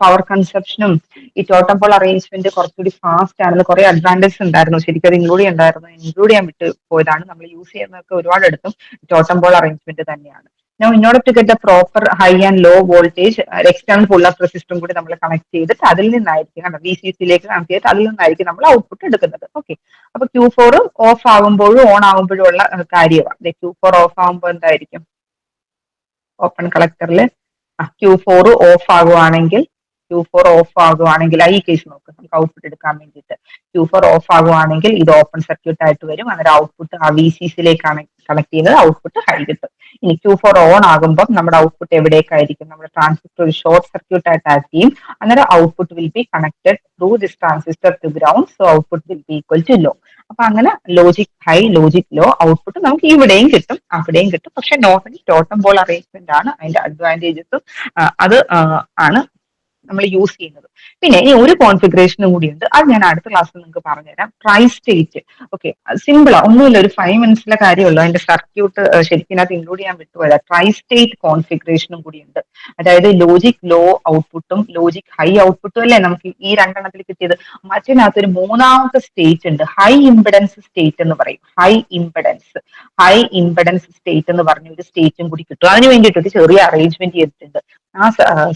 പവർ കൺസെപ്ഷനും ഈ ടോട്ടം പോൾ അറേഞ്ച്മെന്റ് കുറച്ചുകൂടി ഫാസ്റ്റ് ആണെന്ന് കുറെ അഡ്വാന്റേജ് ഉണ്ടായിരുന്നു. ശരിക്കും അത് ഇൻക്ലൂഡ് ചെയ്യണ്ടായിരുന്നു. ഇൻക്ലൂഡ് ചെയ്യാൻ വിട്ട് പോയതാണ്. നമ്മൾ യൂസ് ചെയ്യുന്നതൊക്കെ ഒരുപാട് എടുത്തും ടോട്ടം പോൾ അറേഞ്ച്മെന്റ് തന്നെയാണ് ഞാൻ ഇന്നോട് get the proper high and low voltage, uh, external pull-up resistor കൂടി നമ്മൾ കണക്ട് ചെയ്തിട്ട് അതിൽ നിന്നായിരിക്കും കണ്ടോ? വി സി സിയിലേക്ക് കണക്ട് ചെയ്തിട്ട് അതിൽ നിന്നായിരിക്കും നമ്മൾ ഔട്ട്പുട്ട് എടുക്കുന്നത്. ഓക്കെ അപ്പൊ ക്യൂ ഫോർ ഓഫ് ആകുമ്പോഴും ഓൺ ആകുമ്പോഴും ഉള്ള കാര്യമാണ് ക്യൂ ഫോർ ഓഫ് ആകുമ്പോൾ എന്തായിരിക്കും? ഓപ്പൺ കളക്ടറിൽ ക്യൂ ഫോർ ഓഫ് ആകുവാണെങ്കിൽ ക്യൂ ഫോർ ഓഫ് ആകുവാണെങ്കിൽ ഈ കേസ് നോക്ക്. നമുക്ക് ഔട്ട്പുട്ട് എടുക്കാൻ വേണ്ടിയിട്ട്. ക്യൂ ഫോർ ഓഫ് ആകുവാണെങ്കിൽ ഇത് ഓപ്പൺ സർക്യൂട്ട് ആയിട്ട് വരും. അന്നേരം ഔട്ട്പുട്ട് ആ വി സി സിയിലേക്കാണ് കണക്ട് ചെയ്യുന്നത്. ഔട്ട്പുട്ട് ഹൈ കിട്ടും. ഇനി ക്യൂ ഫോർ ഓൺ ആകുമ്പോൾ നമ്മുടെ ഔട്ട്പുട്ട് എവിടേക്കായിരിക്കും? നമ്മുടെ ട്രാൻസിസ്റ്റർ ഒരു ഷോർട്ട് സർക്യൂട്ട് ആയിട്ട് ആക്ട് ചെയ്യും. അന്നേരം output will be connected through this transistor to ground so output will be equal to low അപ്പൊ അങ്ങനെ logic high logic low output നമുക്ക് ഇവിടെയും കിട്ടും അവിടെയും കിട്ടും. പക്ഷെ നോർമലി ടോട്ടം ബോൾ അറേഞ്ച്മെന്റ് ആണ്. അതിന്റെ അഡ്വാന്റേജസും അത് ആണ്. നമ്മൾ യൂസ് ചെയ്യുന്നത്. പിന്നെ ഇനി ഒരു കോൺഫിഗറേഷനും കൂടിയുണ്ട് അത് ഞാൻ അടുത്ത ക്ലാസ്സിൽ നിങ്ങൾക്ക് പറഞ്ഞുതരാം. ട്രൈ സ്റ്റേറ്റ് ഓക്കെ സിമ്പിളാ ഒന്നുമില്ല. ഒരു ഫൈവ് മിനിറ്റ്സിലെ കാര്യമുള്ളൂ. അതിന്റെ സർക്യൂട്ട് ശരിക്കും അത് ഇൻക്ലൂഡ് ചെയ്യാൻ വിട്ടുപോയത്. ട്രൈ സ്റ്റേറ്റ് കോൺഫിഗറേഷനും കൂടിയുണ്ട് അതായത് ലോജിക് ലോ ഔട്ട്പുട്ടും ലോജിക് ഹൈ ഔട്ട്പുട്ടും അല്ലേ നമുക്ക് ഈ രണ്ടെണ്ണത്തിൽ കിട്ടിയത്? മറ്റേനകത്ത് ഒരു മൂന്നാമത്തെ സ്റ്റേറ്റ് ഉണ്ട്. ഹൈ ഇമ്പിഡൻസ് സ്റ്റേറ്റ് എന്ന് പറയും. High impedance high impedance state എന്ന് പറഞ്ഞ ഒരു സ്റ്റേറ്റും കൂടി കിട്ടും. അതിന് വേണ്ടിയിട്ട് ഒരു ചെറിയ അറേഞ്ച്മെന്റ് ചെയ്തിട്ടുണ്ട്. ആ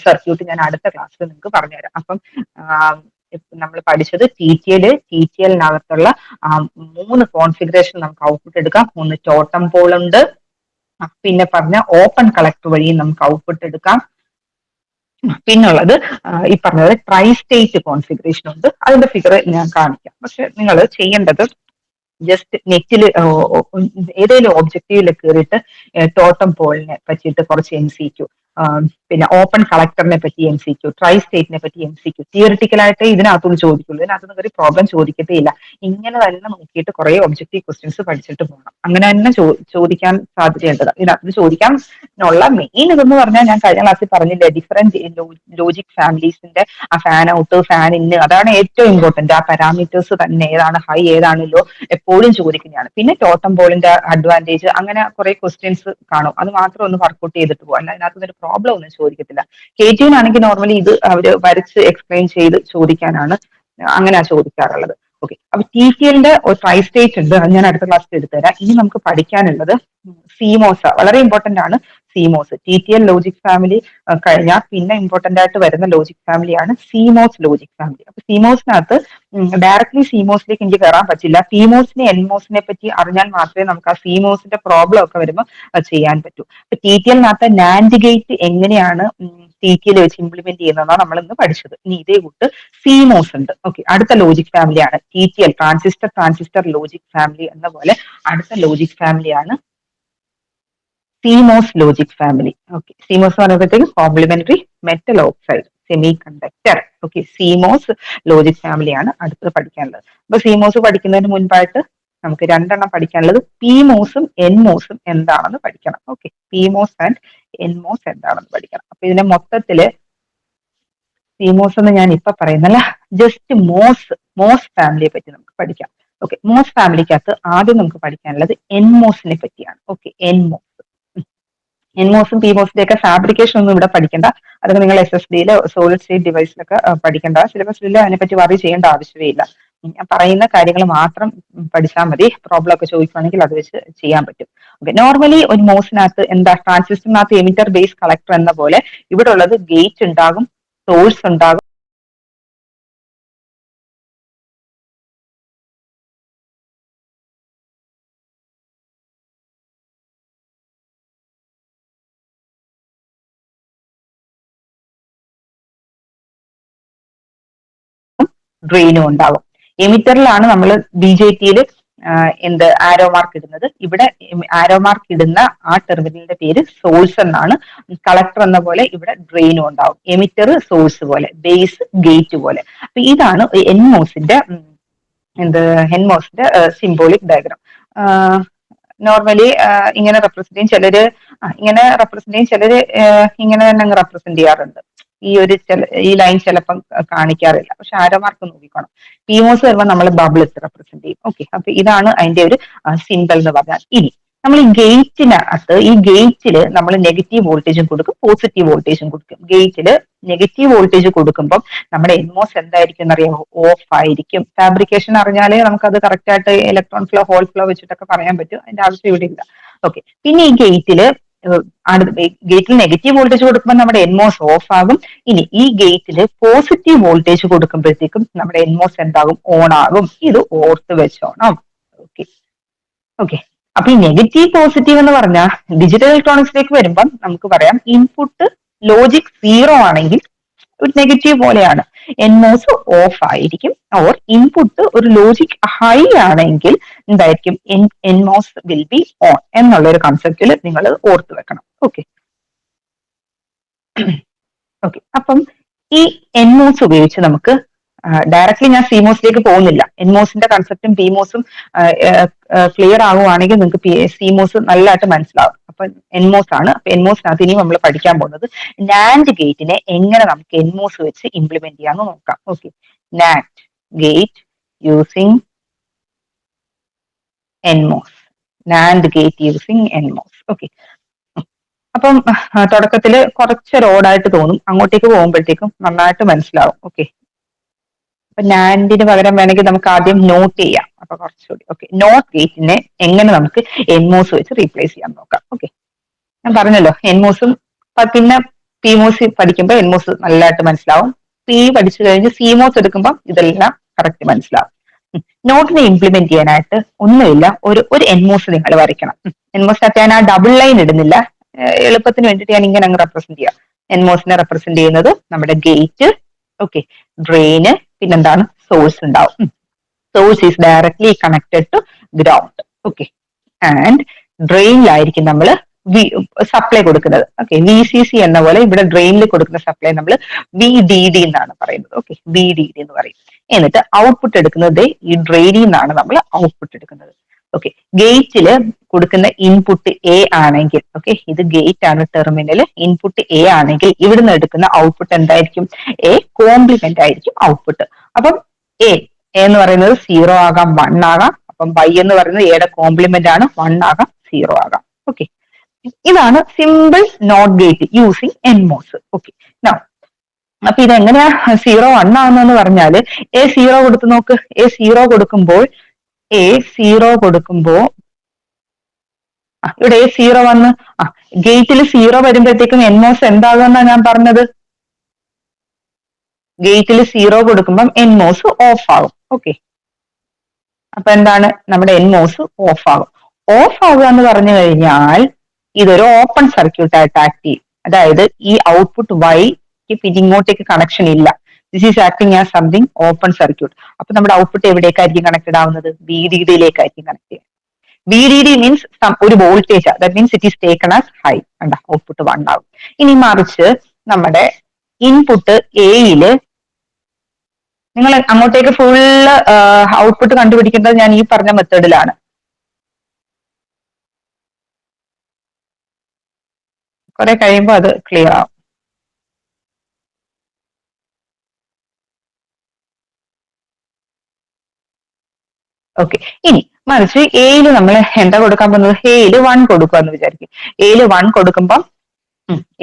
സർക്യൂട്ട് ഞാൻ അടുത്ത ക്ലാസ്സിൽ നിങ്ങൾക്ക് പറഞ്ഞുതരാം. അപ്പം നമ്മൾ പഠിച്ചത് T T L T T എല്ലിനകത്തുള്ള മൂന്ന് കോൺഫിഗറേഷൻ നമുക്ക് ഔട്ട്പുട്ട് എടുക്കാം. ഒന്ന് ടോട്ടം പോൾ ഉണ്ട്. പിന്നെ പറഞ്ഞ ഓപ്പൺ കളക്ട് വഴി നമുക്ക് ഔട്ട്പുട്ട് എടുക്കാം. പിന്നുള്ളത് ഈ പറഞ്ഞത് ട്രൈ സ്റ്റേറ്റ് കോൺഫിഗറേഷൻ ഉണ്ട്. അതിന്റെ ഫിഗർ ഞാൻ കാണിക്കാം. പക്ഷെ നിങ്ങൾ ചെയ്യേണ്ടത് ജസ്റ്റ് നെറ്റിൽ ഏതെങ്കിലും ഒബ്ജക്റ്റീവിൽ കയറിയിട്ട് ടോട്ടം പോളിനെ പറ്റിയിട്ട് കുറച്ച് എം സി ക്യു പിന്നെ ഓപ്പൺ കളക്ടറിനെ പറ്റി എം സി ക്യു ട്രൈ സ്റ്റേറ്റിനെ പറ്റി എം സി ക്യു തിയറിറ്റിക്കലായിട്ട് ഇതിനകത്തുനിന്ന് ചോദിക്കുള്ളൂ. ഇതിനകത്തുനിന്ന് ഒരു പ്രോബ്ലം ചോദിക്കത്തേ ഇല്ല ഇങ്ങനെ തന്നെ നോക്കിയിട്ട് കുറെ ഒബ്ജക്റ്റീവ് ക്വസ്റ്റ്യൻസ് പഠിച്ചിട്ട് പോകണം അങ്ങനെ തന്നെ ചോദിക്കാൻ സാധ്യതയുണ്ട്. ഇതിനകത്ത് ചോദിക്കാൻ ഉള്ള മെയിൻ ഇതെന്ന് പറഞ്ഞാൽ ഞാൻ കഴിഞ്ഞ ക്ലാസ്സിൽ പറഞ്ഞില്ലേ ഡിഫറെന്റ് ലോജിക് ഫാമിലീസിന്റെ ആ ഫാൻ ഔട്ട് ഫാൻ ഇന്ന് അതാണ് ഏറ്റവും ഇമ്പോർട്ടന്റ് ആ പാരാമീറ്റേഴ്സ് തന്നെ ഏതാണ് ഹൈ ഏതാണ് ലോ എപ്പോഴും ചോദിക്കുന്നതാണ്. പിന്നെ ടോട്ടം ബോളിന്റെ അഡ്വാന്റേജ് അങ്ങനെ കുറെ ക്വസ്റ്റ്യൻസ് കാണും. അത് മാത്രം ഒന്ന് വർക്ക്ഔട്ട് ചെയ്തിട്ട് പോകും. അല്ല അതിനകത്ത് ഒരു പ്രോബ്ലം ഒന്നും ചോദിക്കത്തില്ല. കെ ടിനാണെങ്കിൽ നോർമലി ഇത് അവർ വരച്ച് എക്സ്പ്ലെയിൻ ചെയ്ത് ചോദിക്കാനാണ് അങ്ങനെയാ ചോദിക്കാറുള്ളത്. ഓക്കെ അപ്പൊ ടി ടി എല്ലിന്റെ ഒരു ട്രൈ സ്റ്റേറ്റ് ഉണ്ട്. അത് ഞാൻ അടുത്ത ക്ലാസ്സിൽ എടുത്തുതരാം. ഇനി നമുക്ക് പഠിക്കാനുള്ളത് സിമോസ വളരെ ഇമ്പോർട്ടന്റ് ആണ്. CMOS T T L logic family കഴിഞ്ഞാൽ പിന്നെ ഇമ്പോർട്ടന്റ് ആയിട്ട് വരുന്ന ലോജിക് ഫാമിലിയാണ് സിമോസ് ലോജിക് ഫാമിലി അപ്പൊ സിമോസിനകത്ത് ഡയറക്ട്ലി സിമോസിലേക്ക് എനിക്ക് കയറാൻ പറ്റില്ല. പീമോസിനെ എൻമോസിനെ പറ്റി അറിഞ്ഞാൽ മാത്രമേ നമുക്ക് ആ സിമോസിന്റെ പ്രോബ്ലം ഒക്കെ വരുമ്പോൾ ചെയ്യാൻ പറ്റൂ. അപ്പൊ ടി ടി എല്ലിനകത്ത് നാൻഡ് ഗേറ്റ് എങ്ങനെയാണ് ടി ടി എൽ വെച്ച് ഇംപ്ലിമെന്റ് ചെയ്യുന്നതാണ് നമ്മൾ ഇന്ന് പഠിച്ചത്. ഇനി ഇതേ കൂട്ട് സിമോസ് ഉണ്ട്. ഓക്കെ അടുത്ത ലോജിക് ഫാമിലിയാണ് T T L transistor transistor logic family എന്ന പോലെ അടുത്ത ലോജിക് ഫാമിലിയാണ് CMOS ലോജിക് ഫാമിലി ഓക്കെ എന്ന് പറയുമ്പോഴത്തേക്ക് complementary metal oxide semiconductor okay CMOS logic ഫാമിലിയാണ് അടുത്തത് പഠിക്കാനുള്ളത്. അപ്പൊ സിമോസ് പഠിക്കുന്നതിന് മുൻപായിട്ട് നമുക്ക് രണ്ടെണ്ണം പഠിക്കാനുള്ളത് പിമോസും എൻമോസും എന്താണെന്ന് പഠിക്കണം. ഓക്കെ പിമോസ് ആൻഡ് എൻമോസ് എന്താണെന്ന് പഠിക്കണം. അപ്പൊ ഇതിനെ മൊത്തത്തിൽ സിമോസ് എന്ന് ഞാൻ ഇപ്പൊ പറയുന്നല്ല ജസ്റ്റ് മോസ് മോസ് ഫാമിലിയെ പറ്റി നമുക്ക് പഠിക്കാം. ഓക്കെ മോസ് ഫാമിലിക്കകത്ത് ആദ്യം നമുക്ക് പഠിക്കാനുള്ളത് എൻമോസിനെ പറ്റിയാണ്. ഓക്കെ എൻമോസ് എൻമോസും പിമോസിന്റെ ഒക്കെ ഫാബ്രിക്കേഷൻ ഒന്നും ഇവിടെ പഠിക്കേണ്ട. അതൊക്കെ നിങ്ങൾ എസ് എസ് ഡിയിലോ സോളിഡ് സ്റ്റേറ്റ് ഡിവൈസിലൊക്കെ പഠിക്കേണ്ട. സിലബസിൽ അതിനെപ്പറ്റി വറി ചെയ്യേണ്ട ആവശ്യമേ ഇല്ല. ഞാൻ പറയുന്ന കാര്യങ്ങൾ മാത്രം പഠിച്ചാൽ മതി. പ്രോബ്ലം ഒക്കെ ചോദിക്കുകയാണെങ്കിൽ അത് വെച്ച് ചെയ്യാൻ പറ്റും. ഓക്കെ നോർമലി ഒരു മോസിനകത്ത് എന്താ ട്രാൻസിസ്റ്ററിനകത്ത് എമിറ്റർ ബേസ് കളക്ടർ എന്ന പോലെ ഇവിടെ ഉള്ളത് ഗേറ്റ് ഉണ്ടാകും സോഴ്സ് ഉണ്ടാകും. ഡ്രെയിനും ഉണ്ടാവും. എമിറ്ററിലാണ് നമ്മൾ ബി ജെ ടിയിൽ എന്ത് ആരോ മാർക്ക് ഇടുന്നത്. ഇവിടെ ആരോ മാർക്ക് ഇടുന്ന ആ ടെർമിനലിന്റെ പേര് സോഴ്സ് എന്നാണ്. കളക്ടർ എന്ന പോലെ ഇവിടെ ഡ്രെയിനും ഉണ്ടാവും. എമിറ്റർ സോഴ്സ് പോലെ ബേസ് ഗേറ്റ് പോലെ. അപ്പൊ ഇതാണ് എൻമോസിന്റെ എന്ത് ഹെൻമോസിന്റെ സിംബോളിക് ഡയഗ്രാം നോർമലി ഇങ്ങനെ റെപ്രസെന്റ് ചെയ്യും. ചിലര് ഇങ്ങനെ റെപ്രസെന്റ് ചെയ്യും. ചിലര് ഇങ്ങനെ തന്നെ റെപ്രസെന്റ് ചെയ്യാറുണ്ട്. ഈ ഒരു ഈ ലൈൻ ചിലപ്പം കാണിക്കാറില്ല. പക്ഷെ ആരോ മാർക്ക് നോക്കിക്കോണം. പിമോസ് വരുമ്പോൾ നമ്മൾ ബബിൾസ് റെപ്രസെന്റ് ചെയ്യും. ഓക്കെ അപ്പൊ ഇതാണ് അതിന്റെ ഒരു സിമ്പിൾ എന്ന് പറഞ്ഞാൽ ഇനി നമ്മൾ ഈ ഗേറ്റിനകത്ത് ഈ ഗേറ്റിൽ നമ്മൾ നെഗറ്റീവ് വോൾട്ടേജും കൊടുക്കും പോസിറ്റീവ് വോൾട്ടേജും കൊടുക്കും. ഗേറ്റിൽ നെഗറ്റീവ് വോൾട്ടേജ് കൊടുക്കുമ്പോൾ നമ്മുടെ എൻമോസ് എന്തായിരിക്കും എന്നറിയാമോ ഓഫ് ആയിരിക്കും. ഫാബ്രിക്കേഷൻ അറിഞ്ഞാലേ നമുക്ക് അത് കറക്റ്റ് ആയിട്ട് ഇലക്ട്രോൺ ഫ്ലോ ഹോൾ ഫ്ലോ വെച്ചിട്ടൊക്കെ പറയാൻ പറ്റും. അതിന്റെ ആവശ്യം ഇവിടെ ഇല്ല. ഓക്കെ പിന്നെ ഈ ഗേറ്റിൽ ഗേറ്റിൽ നെഗറ്റീവ് വോൾട്ടേജ് കൊടുക്കുമ്പോൾ നമ്മുടെ എൻമോസ് ഓഫ് ആകും. ഇനി ഈ ഗേറ്റിൽ പോസിറ്റീവ് വോൾട്ടേജ് കൊടുക്കുമ്പോഴത്തേക്കും നമ്മുടെ എൻമോസ് എന്താകും? ഓൺ ആകും. ഇത് ഓർത്ത് വെച്ചോണം. ഓക്കെ. ഓക്കെ. അപ്പൊ ഈ നെഗറ്റീവ് പോസിറ്റീവ് എന്ന് പറഞ്ഞാൽ ഡിജിറ്റൽ ഇലക്ട്രോണിക്സിലേക്ക് വരുമ്പം നമുക്ക് പറയാം ഇൻപുട്ട് ലോജിക് സീറോ ആണെങ്കിൽ നെഗറ്റീവ് പോലെയാണ്. എൻമോസ് ഓഫ് ആയിരിക്കും. ഓർ ഇൻപുട്ട് ഒരു ലോജിക് ഹൈ ആണെങ്കിൽ എന്തായിരിക്കും? എൻമോസ് വിൽ ബി ഓൺ എന്നുള്ള ഒരു കൺസെപ്റ്റിൽ നിങ്ങൾ ഓർത്തു വെക്കണം. ഓക്കെ ഓക്കെ [CLEARS THROAT] അപ്പം ഈ എൻമോസ് ഉപയോഗിച്ച് നമുക്ക് ഡയറക്റ്റ്ലി ഞാൻ സിമോസിലേക്ക് പോകുന്നില്ല. എൻമോസിന്റെ കൺസെപ്റ്റും പിമോസും ക്ലിയർ ആവുകയാണെങ്കിൽ നിങ്ങൾക്ക് പി സി മോസ് നല്ലതായിട്ട് മനസ്സിലാവും. അപ്പൊ എൻമോസ് ആണ്. അപ്പൊ എൻമോസിനകത്ത് ഇനി നമ്മൾ പഠിക്കാൻ പോകുന്നത് നാൻഡ് ഗേറ്റിനെ എങ്ങനെ നമുക്ക് എൻമോസ് വെച്ച് ഇംപ്ലിമെന്റ് ചെയ്യാന്ന് നോക്കാം. Okay NAND gate using NMOS NAND gate using NMOS okay അപ്പം തുടക്കത്തിൽ കുറച്ച് റോഡായിട്ട് തോന്നും. അങ്ങോട്ടേക്ക് പോകുമ്പോഴത്തേക്കും നന്നായിട്ട് മനസ്സിലാവും. ഓക്കെ അപ്പൊ നാൻഡിന് പകരം വേണമെങ്കിൽ നമുക്ക് ആദ്യം നോട്ട് ചെയ്യാം. അപ്പൊ കുറച്ചുകൂടി. ഓക്കെ നോട്ട് ഗേറ്റിനെ എങ്ങനെ നമുക്ക് എൻമോസ് വെച്ച് റീപ്ലേസ് ചെയ്യാൻ നോക്കാം. ഓക്കെ ഞാൻ പറഞ്ഞല്ലോ എൻമോസും പിന്നെ പി മോസ് പഠിക്കുമ്പോൾ എൻമോസ് നല്ലതായിട്ട് മനസ്സിലാവും. പി പഠിച്ചു കഴിഞ്ഞ് സിമോസ് എടുക്കുമ്പോൾ ഇതെല്ലാം കറക്റ്റ് മനസ്സിലാവും. നോട്ടിനെ ഇംപ്ലിമെന്റ് ചെയ്യാനായിട്ട് ഒന്നുമില്ല. ഒരു ഒരു എൻമോസ് നിങ്ങൾ വരയ്ക്കണം. എൻമോസിനകത്ത് ഞാൻ ആ ഡബിൾ ലൈൻ ഇടുന്നില്ല എളുപ്പത്തിന് വേണ്ടിയിട്ട് ഞാൻ ഇങ്ങനെ അങ്ങ് റെപ്രസെന്റ് ചെയ്യാം. എൻമോസിനെ റെപ്രസെന്റ് ചെയ്യുന്നത് നമ്മുടെ ഗേറ്റ് ഓക്കെ ഡ്രെയിന് പിന്നെന്താണ്? സോഴ്സ് ഉണ്ടാവും. Source is directly connected to ground okay and ഡ്രെയിനിലായിരിക്കും നമ്മൾ സപ്ലൈ കൊടുക്കുന്നത്. ഓക്കെ വി സി സി എന്ന പോലെ ഇവിടെ ഡ്രെയിനിൽ കൊടുക്കുന്ന സപ്ലൈ നമ്മൾ വി ഡി ഡി എന്നാണ് പറയുന്നത്. ഓക്കെ വി ഡി ഡി എന്ന് പറയും. എന്നിട്ട് ഔട്ട്പുട്ട് എടുക്കുന്നത് ഈ ഡ്രെയിനിൽ നിന്നാണ് നമ്മൾ ഔട്ട്പുട്ട് എടുക്കുന്നത്. ഓക്കെ ഗേറ്റിൽ കൊടുക്കുന്ന ഇൻപുട്ട് എ ആണെങ്കിൽ ഓക്കെ ഇത് ഗേറ്റ് ആണ് ടെർമിനൽ ഇൻപുട്ട് എ ആണെങ്കിൽ ഇവിടുന്ന് എടുക്കുന്ന ഔട്ട്പുട്ട് എന്തായിരിക്കും? എ കോംപ്ലിമെന്റ് ആയിരിക്കും ഔട്ട്പുട്ട് അപ്പം എ എന്ന് പറയുന്നത് സീറോ ആകാം വൺ ആകാം. അപ്പം ബൈ എന്ന് പറയുന്നത് എയുടെ കോംപ്ലിമെന്റ് ആണ് വൺ ആകാം സീറോ ആകാം. ഓക്കെ ഇതാണ് simple NOT gate using NMOS okay അപ്പൊ ഇതെങ്ങനെയാ സീറോ വൺ ആവുന്നതെന്ന് പറഞ്ഞാൽ എ സീറോ കൊടുത്ത് നോക്ക്. എ സീറോ കൊടുക്കുമ്പോൾ എ സീറോ കൊടുക്കുമ്പോ ഇവിടെ എ സീറോ വന്ന് ആ ഗേറ്റിൽ സീറോ വരുമ്പോഴത്തേക്കും എൻമോസ് എന്താകുമെന്നാ ഞാൻ പറഞ്ഞത്? ഗേറ്റിൽ സീറോ കൊടുക്കുമ്പം എൻമോസ് ഓഫ് ആകും. ഓക്കെ അപ്പൊ എന്താണ്? നമ്മുടെ എൻമോസ് ഓഫ് ആകും. ഓഫ് ആകുക എന്ന് പറഞ്ഞു കഴിഞ്ഞാൽ ഇതൊരു ഓപ്പൺ സർക്യൂട്ട് ആയിട്ട് ആക്ട് ചെയ്യും. അതായത് ഈ ഔട്ട്പുട്ട് വൈക്ക് പിന്നെ ഇങ്ങോട്ടേക്ക് കണക്ഷൻ ഇല്ല. This is acting as something open circuit അപ്പൊ നമ്മുടെ ഔട്ട്പുട്ട് എവിടേക്കായിരിക്കും കണക്റ്റഡ് ആവുന്നത്? വി ഡി ഡിയിലേക്കായിരിക്കും കണക്ട് ചെയ്യുന്നത് വി ഡി ഡി മീൻസ് ഒരു voltage that means it is taken as high കണ്ട? ഔട്ട്പുട്ട് വൺ ആവും. ഇനി മറിച്ച് നമ്മുടെ ഇൻപുട്ട് എയിൽ നിങ്ങൾ അങ്ങോട്ടേക്ക് ഫുള്ള് ഔട്ട്പുട്ട് കണ്ടുപിടിക്കേണ്ടത് ഞാൻ ഈ പറഞ്ഞ മെത്തേഡിലാണ് കുറെ കഴിയുമ്പോൾ അത് ക്ലിയർ ആവും. ഓക്കെ ഇനി മറിച്ച് എയിൽ നമ്മൾ എന്താ കൊടുക്കാൻ പോകുന്നത്? എയിൽ വൺ കൊടുക്കുക എന്ന് വിചാരിക്കും. എയിൽ വൺ കൊടുക്കുമ്പം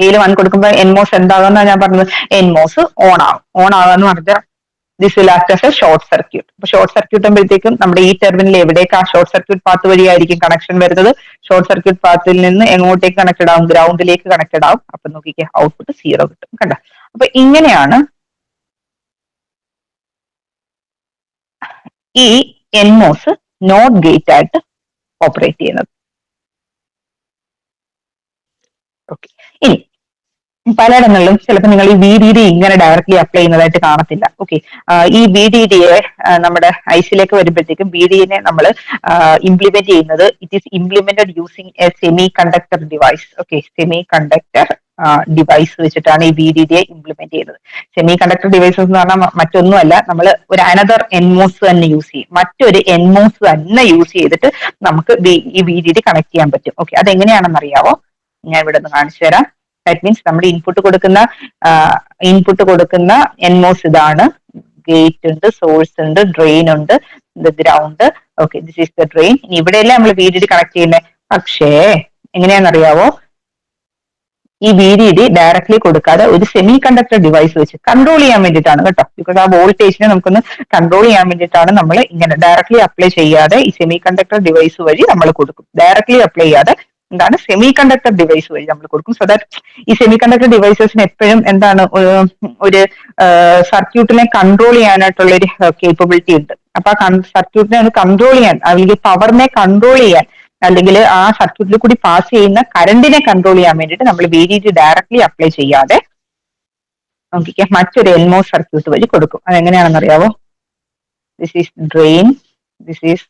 എയിൽ വൺ കൊടുക്കുമ്പോൾ എൻമോസ് എന്താകുന്ന ഞാൻ പറഞ്ഞത്? എൻമോസ് ഓൺ ആവും ഓൺ ആകാന്ന് പറഞ്ഞാൽ this will act as a short circuit അപ്പൊ ഷോർട്ട് സർക്യൂട്ട് ആകുമ്പോഴത്തേക്കും നമ്മുടെ ഈ ടെർമിനൽ എവിടേക്ക് ആ ഷോർട്ട് സർക്യൂട്ട് പാത്ത് വഴിയായിരിക്കും കണക്ഷൻ വരുന്നത്? ഷോർട്ട് സർക്യൂട്ട് പാത്തിൽ നിന്ന് എങ്ങോട്ടേക്ക് കണക്റ്റഡ് ആവും? ഗ്രൗണ്ടിലേക്ക് കണക്റ്റഡ് ആവും. അപ്പൊ നോക്കിക്കേ ഔട്ട്പുട്ട് സീറോ കിട്ടും. കണ്ട? അപ്പൊ ഇങ്ങനെയാണ് ഈ എൻമോസ് നോട്ട് ഗേറ്റ് ആയിട്ട് ഓപ്പറേറ്റ് ചെയ്യുന്നത്. ഓക്കെ ഇനി പലയിടങ്ങളിലും ചിലപ്പോൾ നിങ്ങൾ ഈ വി ഡി ഡി ഇങ്ങനെ ഡയറക്ട്ലി അപ്ലൈ ചെയ്യുന്നതായിട്ട് കാണത്തില്ല. ഓക്കെ ഈ വി ഡി ഡിയെ നമ്മുടെ ഐസിലേക്ക് വരുമ്പോഴത്തേക്കും വി ഡിനെ നമ്മൾ ഇംപ്ലിമെന്റ് ചെയ്യുന്നത് it is implemented using a semiconductor device okay semiconductor device വെച്ചിട്ടാണ് ഈ വി ഡി ഡിയെ ഇംപ്ലിമെന്റ് ചെയ്യുന്നത്. സെമി കണ്ടക്ടർ ഡിവൈസസ് എന്ന് പറഞ്ഞാൽ മറ്റൊന്നുമല്ല. നമ്മൾ ഒരു അനദർ എൻമോസ് തന്നെ യൂസ് ചെയ്യും. മറ്റൊരു എൻമോസ് തന്നെ യൂസ് ചെയ്തിട്ട് നമുക്ക് ഈ വി ഡി ഡി കണക്ട് ചെയ്യാൻ പറ്റും. ഓക്കെ അതെങ്ങനെയാണെന്ന് അറിയാവോ? ഞാൻ ഇവിടെ നിന്ന് കാണിച്ചു തരാം. ദാറ്റ് മീൻസ് നമ്മൾ ഇൻപുട്ട് കൊടുക്കുന്ന ഇൻപുട്ട് കൊടുക്കുന്ന എൻമോസ് ഇതാണ്. ഗേറ്റ് ഉണ്ട് സോഴ്സ് ഉണ്ട് ഡ്രെയിൻ ഉണ്ട് ground okay this is the drain ഇനി ഇവിടെയല്ലേ നമ്മൾ വി ഡി ഡി കണക്ട് ചെയ്യുന്നത് പക്ഷേ എങ്ങനെയാണെന്നറിയാവോ ഈ വി ഡി ഡി ഡയറക്ട്ലി കൊടുക്കാതെ ഒരു സെമി കണ്ടക്ടർ ഡിവൈസ് വെച്ച് കൺട്രോൾ ചെയ്യാൻ വേണ്ടിയിട്ടാണ് കേട്ടോ. ബിക്കോസ് ആ വോൾട്ടേജിനെ നമുക്കൊന്ന് കൺട്രോൾ ചെയ്യാൻ വേണ്ടിയിട്ടാണ് നമ്മൾ ഇങ്ങനെ ഡയറക്ട്ലി അപ്ലൈ ചെയ്യാതെ ഈ സെമി കണ്ടക്ടർ ഡിവൈസ് വഴി നമ്മൾ കൊടുക്കും. ഡയറക്ട്ലി അപ്ലൈ ചെയ്യാതെ എന്താണ് സെമി കണ്ടക്ടർ ഡിവൈസ് വഴി നമ്മൾ കൊടുക്കും. സോ ദാറ്റ് ഈ സെമി കണ്ടക്ടർ ഡിവൈസസിന് എപ്പോഴും എന്താണ് ഒരു സർക്യൂട്ടിനെ കൺട്രോൾ ചെയ്യാനായിട്ടുള്ള ഒരു കേപ്പബിലിറ്റി ഉണ്ട്. അപ്പൊ ആ സർക്യൂട്ടിനെ ഒന്ന് കൺട്രോൾ ചെയ്യാൻ അല്ലെങ്കിൽ പവറിനെ കൺട്രോൾ ചെയ്യാൻ അല്ലെങ്കിൽ ആ സർക്യൂട്ടിൽ കൂടി പാസ് ചെയ്യുന്ന കറണ്ടിനെ കൺട്രോൾ ചെയ്യാൻ വേണ്ടിയിട്ട് നമ്മൾ വി ഡി ഡയറക്ട്ലി അപ്ലൈ ചെയ്യാതെ നോക്കിക്കേ മറ്റൊരു എൻമോ സർക്യൂട്ട് വഴി കൊടുക്കും. അതെങ്ങനെയാണെന്ന് അറിയാവോ? This is drain this is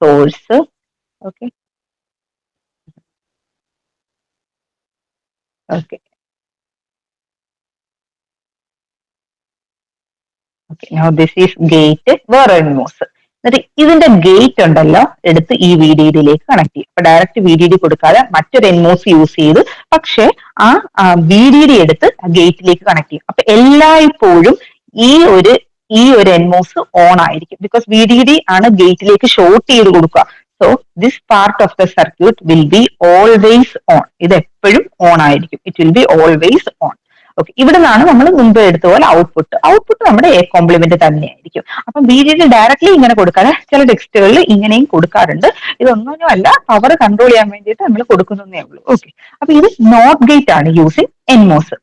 source okay okay okay this is gate വേറെ എൻമോസ് എന്നിട്ട് ഇതിന്റെ ഗേറ്റ് ഉണ്ടല്ലോ എടുത്ത് ഈ വി ഡി ഡിയിലേക്ക് കണക്ട് ചെയ്യും. അപ്പൊ ഡയറക്റ്റ് വി ഡി ഡി കൊടുക്കാതെ മറ്റൊരു എൻമോസ് യൂസ് ചെയ്ത് പക്ഷേ ആ വി ഡി ഡി എടുത്ത് ഗേറ്റിലേക്ക് കണക്ട് ചെയ്യും. അപ്പൊ എല്ലായ്പ്പോഴും ഈ ഒരു ഈ ഒരു എൻമോസ് ഓൺ ആയിരിക്കും. ബിക്കോസ് വി ഡി ഡി ആണ് ഗേറ്റിലേക്ക് ഷോർട്ട് ചെയ്ത് കൊടുക്കുക. So this part of the circuit will be always on ഇത് എപ്പോഴും ഓൺ ആയിരിക്കും. It will be always on okay ഇവിടെ നിന്നാണ് നമ്മൾ മുമ്പ് എടുത്ത പോലെ ഔട്ട്പുട്ട് ഔട്ട്പുട്ട് നമ്മുടെ എ കോംപ്ലിമെന്റ് തന്നെയായിരിക്കും. അപ്പം ബി ഡി ഡയറക്ട്ലി ഇങ്ങനെ കൊടുക്കാതെ ചില ടെക്സ്റ്റുകളിൽ ഇങ്ങനെയും കൊടുക്കാറുണ്ട്. ഇതൊന്നും അല്ല പവർ കൺട്രോൾ ചെയ്യാൻ വേണ്ടിയിട്ട് നമ്മൾ കൊടുക്കുന്നതേ ഉള്ളൂ. ഓക്കെ അപ്പൊ ഇത് നോട്ട് ഗേറ്റ് ആണ് യൂസിങ് എൻമോസ്